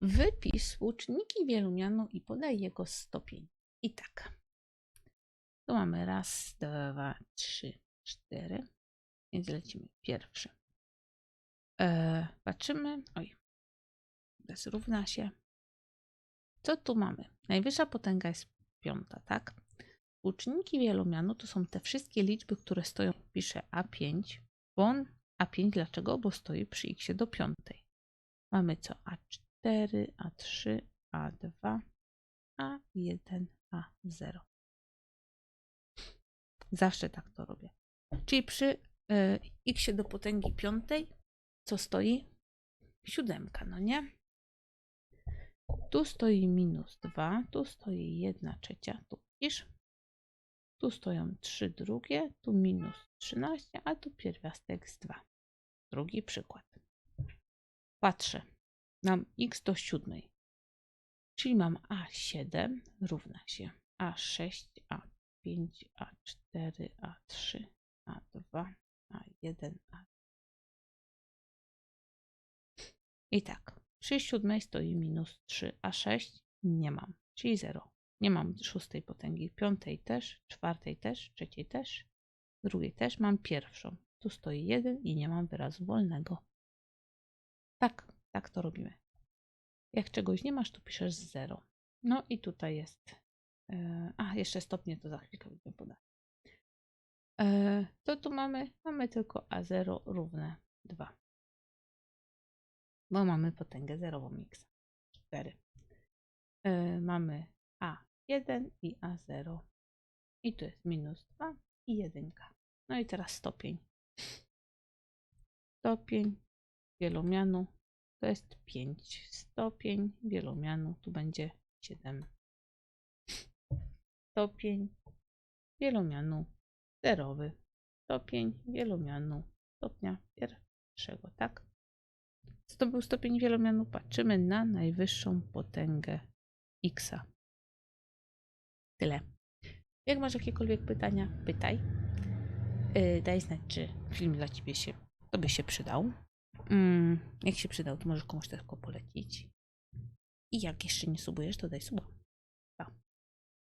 Wypisz łuczniki wielumianu i podaj jego stopień. I tak. Tu mamy raz, dwa, trzy, cztery. Więc lecimy pierwszy. E, patrzymy. Oj. Bez równa się. Co tu mamy? Najwyższa potęga jest piąta, tak? Łuczniki wielomianu to są te wszystkie liczby, które stoją. Piszę A5, bo on A5 dlaczego? Bo stoi przy x do piątej. Mamy co? A4, A3, A2, A1, A0. Zawsze tak to robię. Czyli przy y, x do potęgi piątej, co stoi? Siódemka, no nie? Tu stoi minus 2, tu stoi 1 trzecia, tu widzisz? Tu stoją 3 drugie, tu minus 13, a tu pierwiastek z 2. Drugi przykład. Patrzę. Mam x do siódmej. Czyli mam A7 równa się A6, A5, A4, A3, A2, A1, A. I tak. Przy siódmej stoi minus 3, a 6 nie mam, czyli 0. Nie mam szóstej potęgi, piątej też, czwartej też, trzeciej też, drugiej też. Mam pierwszą. Tu stoi 1 i nie mam wyrazu wolnego. Tak, tak to robimy. Jak czegoś nie masz, to piszesz 0. No i tutaj jest. e, A, jeszcze stopnie to za chwilkę będę podać. E, To tu mamy, mamy tylko A0 równe 2 bo mamy potęgę zerową x. 4. Yy, mamy a1 i a0. I tu jest minus 2 i 1. No i teraz stopień. Stopień wielomianu to jest 5. Stopień wielomianu tu będzie 7. Stopień wielomianu zerowy. Stopień wielomianu stopnia pierwszego, tak? Co to był stopień wielomianu? Patrzymy na najwyższą potęgę x. Tyle. Jak masz jakiekolwiek pytania, pytaj. Yy, daj znać, czy film dla ciebie się, tobie się przydał. Mm, jak się przydał, to możesz komuś tylko polecić. I jak jeszcze nie subujesz, to daj suba.